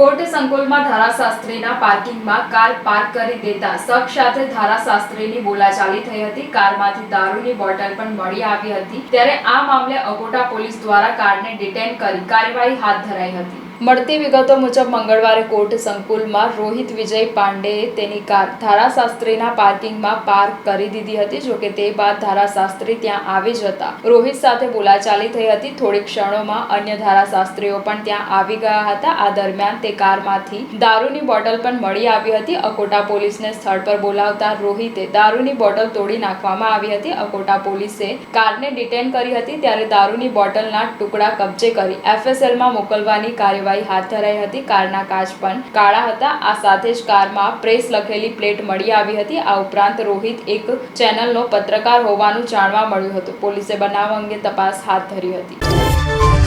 Court સંકુલમાં ધારાશાસ્ત્રીના પાર્કિંગમાં car park કરી દેતા શખ સાથે ધારાશાસ્ત્રીની બોલાચાલી થઈ હતી. કારમાંથી દારૂની બોટલ પણ મળી આવી હતી. ત્યારે આ મામલે અકોટા પોલીસ દ્વારા કારને ડિટેન કરી કાર્યવાહી હાથ ધરાઈ હતી. મળતી વિગતો મુજબ મંગળવારે કોર્ટ સંકુલમાં રોહિત વિજય પાંડેએ તેની કાર ધારાશાસ્ત્રીના પાર્કિંગમાં પાર્ક કરી દીધી હતી, જોકે તે બાદ ધારાશાસ્ત્રી ત્યાં આવી જતા રોહિત સાથે બોલાચાલી થઈ હતી. થોડી ક્ષણોમાં અન્ય ધારાશાસ્ત્રીઓ પણ ત્યાં આવી ગયા હતા. આ દરમિયાન તે કારમાંથી દારૂની બોટલ પણ મળી આવી હતી. અકોટા પોલીસને સ્થળ પર બોલાવતા રોહિતે દારૂની બોટલ તોડી નાખવામાં આવી હતી. અકોટા પોલીસે કારને ડિટેન કરી હતી, ત્યારે દારૂની બોટલના ટુકડા કબજે કરી એફએસએલમાં મોકલવાની કાર્યવાહી હાથ ધરાઈ હતી. કારના કાચ પણ કાળા હતા. આ સાથે જ કારમાં પ્રેસ લખેલી પ્લેટ મળી આવી હતી. આ ઉપરાંત રોહિત એક ચેનલનો પત્રકાર હોવાનું જાણવા મળ્યું હતું. પોલીસે બનાવ અંગે તપાસ હાથ ધરી હતી.